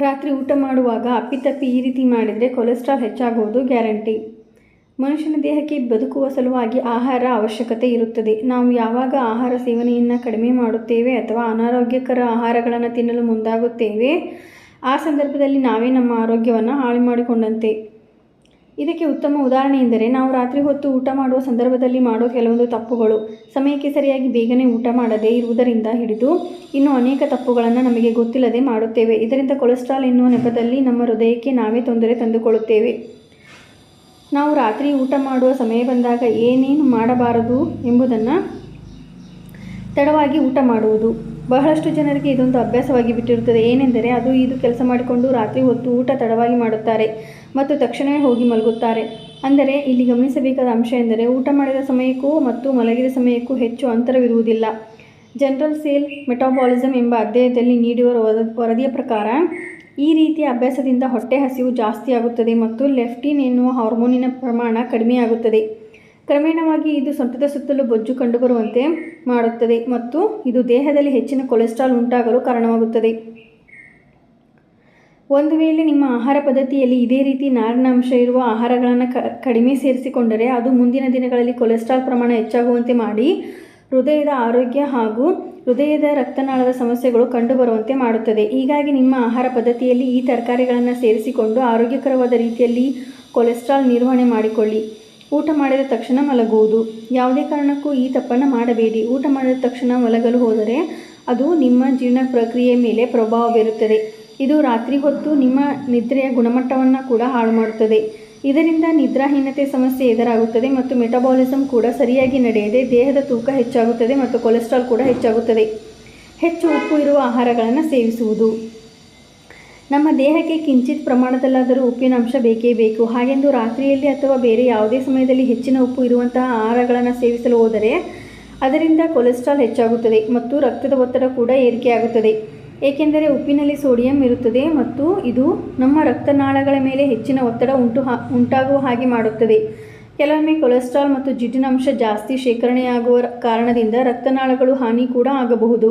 ರಾತ್ರಿ ಊಟ ಮಾಡುವಾಗ ಅಪ್ಪಿತಪ್ಪಿ ಈ ರೀತಿ ಮಾಡಿದರೆ ಕೊಲೆಸ್ಟ್ರಾಲ್ ಹೆಚ್ಚಾಗುವುದು ಗ್ಯಾರಂಟಿ. ಮನುಷ್ಯನ ದೇಹಕ್ಕೆ ಬದುಕುವ ಸಲುವಾಗಿ ಆಹಾರ ಅವಶ್ಯಕತೆ ಇರುತ್ತದೆ. ನಾವು ಯಾವಾಗ ಆಹಾರ ಸೇವನೆಯನ್ನು ಕಡಿಮೆ ಮಾಡುತ್ತೇವೆ ಅಥವಾ ಅನಾರೋಗ್ಯಕರ ಆಹಾರಗಳನ್ನು ತಿನ್ನಲು ಮುಂದಾಗುತ್ತೇವೆ, ಆ ಸಂದರ್ಭದಲ್ಲಿ ನಾವೇ ನಮ್ಮ ಆರೋಗ್ಯವನ್ನು ಹಾಳು ಮಾಡಿಕೊಂಡಂತೆ. ಇದಕ್ಕೆ ಉತ್ತಮ ಉದಾಹರಣೆ ಎಂದರೆ ನಾವು ರಾತ್ರಿ ಹೊತ್ತು ಊಟ ಮಾಡುವ ಸಂದರ್ಭದಲ್ಲಿ ಮಾಡೋ ಕೆಲವೊಂದು ತಪ್ಪುಗಳು. ಸಮಯಕ್ಕೆ ಸರಿಯಾಗಿ ಬೇಗನೆ ಊಟ ಮಾಡದೇ ಇರುವುದರಿಂದ ಹಿಡಿದು ಇನ್ನೂ ಅನೇಕ ತಪ್ಪುಗಳನ್ನು ನಮಗೆ ಗೊತ್ತಿಲ್ಲದೆ ಮಾಡುತ್ತೇವೆ. ಇದರಿಂದ ಕೊಲೆಸ್ಟ್ರಾಲ್ ಎನ್ನುವ ನೆಪದಲ್ಲಿ ನಮ್ಮ ಹೃದಯಕ್ಕೆ ನಾವೇ ತೊಂದರೆ ತಂದುಕೊಳ್ಳುತ್ತೇವೆ. ನಾವು ರಾತ್ರಿ ಊಟ ಮಾಡುವ ಸಮಯ ಬಂದಾಗ ಏನೇನು ಮಾಡಬಾರದು ಎಂಬುದನ್ನು ತಡವಾಗಿ ಊಟ ಮಾಡುವುದು. ಬಹಳಷ್ಟು ಜನರಿಗೆ ಇದೊಂದು ಅಭ್ಯಾಸವಾಗಿ ಬಿಟ್ಟಿರುತ್ತದೆ. ಏನೆಂದರೆ ಅದು ಇದು ಕೆಲಸ ಮಾಡಿಕೊಂಡು ರಾತ್ರಿ ಹೊತ್ತು ಊಟ ತಡವಾಗಿ ಮಾಡುತ್ತಾರೆ ಮತ್ತು ತಕ್ಷಣವೇ ಹೋಗಿ ಮಲಗುತ್ತಾರೆ. ಅಂದರೆ ಇಲ್ಲಿ ಗಮನಿಸಬೇಕಾದ ಅಂಶ ಎಂದರೆ ಊಟ ಮಾಡಿದ ಸಮಯಕ್ಕೂ ಮತ್ತು ಮಲಗಿದ ಸಮಯಕ್ಕೂ ಹೆಚ್ಚು ಅಂತರವಿರುವುದಿಲ್ಲ. ಜನರಲ್ ಸೇಲ್ ಮೆಟಾಬಾಲಿಸಮ್ ಎಂಬ ಅಧ್ಯಯನದಲ್ಲಿ ನೀಡಿರುವ ವರ- ವರದಿಯ ಪ್ರಕಾರ ಈ ರೀತಿಯ ಅಭ್ಯಾಸದಿಂದ ಹೊಟ್ಟೆ ಹಸಿವು ಜಾಸ್ತಿಯಾಗುತ್ತದೆ ಮತ್ತು ಲೆಫ್ಟಿನ್ ಎನ್ನುವ ಹಾರ್ಮೋನಿನ ಪ್ರಮಾಣ ಕಡಿಮೆಯಾಗುತ್ತದೆ. ಕ್ರಮೇಣವಾಗಿ ಇದು ಸೊಂಟದ ಸುತ್ತಲೂ ಬೊಜ್ಜು ಕಂಡುಬರುವಂತೆ ಮಾಡುತ್ತದೆ ಮತ್ತು ಇದು ದೇಹದಲ್ಲಿ ಹೆಚ್ಚಿನ ಕೊಲೆಸ್ಟ್ರಾಲ್ ಉಂಟಾಗಲು ಕಾರಣವಾಗುತ್ತದೆ. ಒಂದು ವೇಳೆ ನಿಮ್ಮ ಆಹಾರ ಪದ್ಧತಿಯಲ್ಲಿ ಇದೇ ರೀತಿ ನಾರಿನಾಂಶ ಇರುವ ಆಹಾರಗಳನ್ನು ಕಡಿಮೆ ಸೇರಿಸಿಕೊಂಡರೆ ಅದು ಮುಂದಿನ ದಿನಗಳಲ್ಲಿ ಕೊಲೆಸ್ಟ್ರಾಲ್ ಪ್ರಮಾಣ ಹೆಚ್ಚಾಗುವಂತೆ ಮಾಡಿ ಹೃದಯದ ಆರೋಗ್ಯ ಹಾಗೂ ಹೃದಯದ ರಕ್ತನಾಳದ ಸಮಸ್ಯೆಗಳು ಕಂಡುಬರುವಂತೆ ಮಾಡುತ್ತದೆ. ಹೀಗಾಗಿ ನಿಮ್ಮ ಆಹಾರ ಪದ್ಧತಿಯಲ್ಲಿ ಈ ತರಕಾರಿಗಳನ್ನು ಸೇರಿಸಿಕೊಂಡು ಆರೋಗ್ಯಕರವಾದ ರೀತಿಯಲ್ಲಿ ಕೊಲೆಸ್ಟ್ರಾಲ್ ನಿರ್ವಹಣೆ ಮಾಡಿಕೊಳ್ಳಿ. ಊಟ ಮಾಡಿದ ತಕ್ಷಣ ಮಲಗುವುದು. ಯಾವುದೇ ಕಾರಣಕ್ಕೂ ಈ ತಪ್ಪನ್ನು ಮಾಡಬೇಡಿ. ಊಟ ಮಾಡಿದ ತಕ್ಷಣ ಮಲಗಲು ಹೋದರೆ ಅದು ನಿಮ್ಮ ಜೀರ್ಣ ಪ್ರಕ್ರಿಯೆ ಮೇಲೆ ಪ್ರಭಾವ ಬೀರುತ್ತದೆ. ಇದು ರಾತ್ರಿ ಹೊತ್ತು ನಿಮ್ಮ ನಿದ್ರೆಯ ಗುಣಮಟ್ಟವನ್ನು ಕೂಡ ಹಾಳು ಮಾಡುತ್ತದೆ. ಇದರಿಂದ ನಿದ್ರಾಹೀನತೆ ಸಮಸ್ಯೆ ಎದುರಾಗುತ್ತದೆ ಮತ್ತು ಮೆಟಬಾಲಿಸಮ್ ಕೂಡ ಸರಿಯಾಗಿ ನಡೆಯದೆ ದೇಹದ ತೂಕ ಹೆಚ್ಚಾಗುತ್ತದೆ ಮತ್ತು ಕೊಲೆಸ್ಟ್ರಾಲ್ ಕೂಡ ಹೆಚ್ಚಾಗುತ್ತದೆ. ಹೆಚ್ಚು ಉಪ್ಪು ಇರುವ ಆಹಾರಗಳನ್ನು ಸೇವಿಸುವುದು. ನಮ್ಮ ದೇಹಕ್ಕೆ ಕಿಂಚಿತ್ ಪ್ರಮಾಣದಲ್ಲಾದರೂ ಉಪ್ಪಿನ ಅಂಶ ಬೇಕೇ ಬೇಕು. ಹಾಗೆಂದು ರಾತ್ರಿಯಲ್ಲಿ ಅಥವಾ ಬೇರೆ ಯಾವುದೇ ಸಮಯದಲ್ಲಿ ಹೆಚ್ಚಿನ ಉಪ್ಪು ಇರುವಂತಹ ಆಹಾರಗಳನ್ನು ಸೇವಿಸಲು ಹೋದರೆ ಅದರಿಂದ ಕೊಲೆಸ್ಟ್ರಾಲ್ ಹೆಚ್ಚಾಗುತ್ತದೆ ಮತ್ತು ರಕ್ತದ ಒತ್ತಡ ಕೂಡ ಏರಿಕೆಯಾಗುತ್ತದೆ. ಏಕೆಂದರೆ ಉಪ್ಪಿನಲ್ಲಿ ಸೋಡಿಯಂ ಇರುತ್ತದೆ ಮತ್ತು ಇದು ನಮ್ಮ ರಕ್ತನಾಳಗಳ ಮೇಲೆ ಹೆಚ್ಚಿನ ಒತ್ತಡ ಉಂಟು ಉಂಟಾಗುವ ಹಾಗೆ ಮಾಡುತ್ತದೆ. ಕೆಲವೊಮ್ಮೆ ಕೊಲೆಸ್ಟ್ರಾಲ್ ಮತ್ತು ಜಿಡ್ಡಿನ ಅಂಶ ಜಾಸ್ತಿ ಶೇಖರಣೆಯಾಗುವ ಕಾರಣದಿಂದ ರಕ್ತನಾಳಗಳು ಹಾನಿ ಕೂಡ ಆಗಬಹುದು.